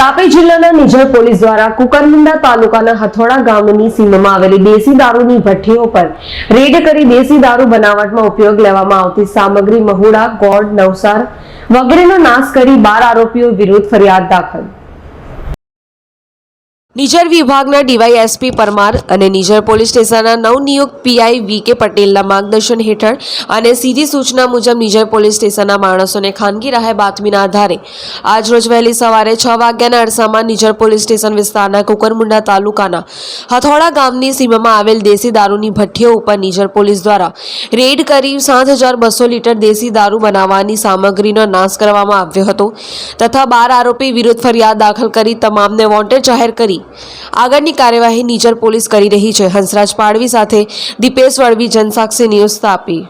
તાપી જિલ્લાના નિઝર પોલીસ દ્વારા કુકરમુંડા તાલુકાના હથોડા ગામની સીમામાં આવેલી દેશી દારૂની ભઠ્ઠીઓ પર રેડ કરી દેશી દારૂ બનાવટમાં ઉપયોગ લેવામાં આવતી સામગ્રી મહુડા, ગોળ, નવસાર વગેરેનો નાશ કરી બાર આરોપીઓ વિરુદ્ધ ફરિયાદ દાખલ. નિઝર વિભાગના ડીવાયએસપી પરમાર અને નિઝર પોલીસ સ્ટેશનના નવનિયુક્ત પીઆઈ વી કે પટેલના માર્ગદર્શન હેઠળ અને સીધી સૂચના મુજબ નિઝર પોલીસ સ્ટેશનના માણસોને ખાનગી રાહે બાતમીના આધારે આજ રોજ વહેલી સવારે છ વાગ્યાના અરસામાં નિઝર પોલીસ સ્ટેશન વિસ્તારના કુકરમુંડા તાલુકાના હથોડા ગામની સીમામાં આવેલ દેશી દારૂની ભઠ્ઠીઓ ઉપર નિઝર પોલીસ દ્વારા રેડ કરી સાત હજાર બસો લીટર દેશી દારૂ બનાવવાની સામગ્રીનો નાશ કરવામાં આવ્યો હતો તથા બાર આરોપી વિરુદ્ધ ફરિયાદ દાખલ કરી તમામને વોન્ટેડ જાહેર કરી આગળની કાર્યવાહી નીચર પોલીસ કરી રહી છે. હંસરાજ પાડવી સાથે દીપેશ વળવી જનસાક્ષી ન્યૂઝ તાપી.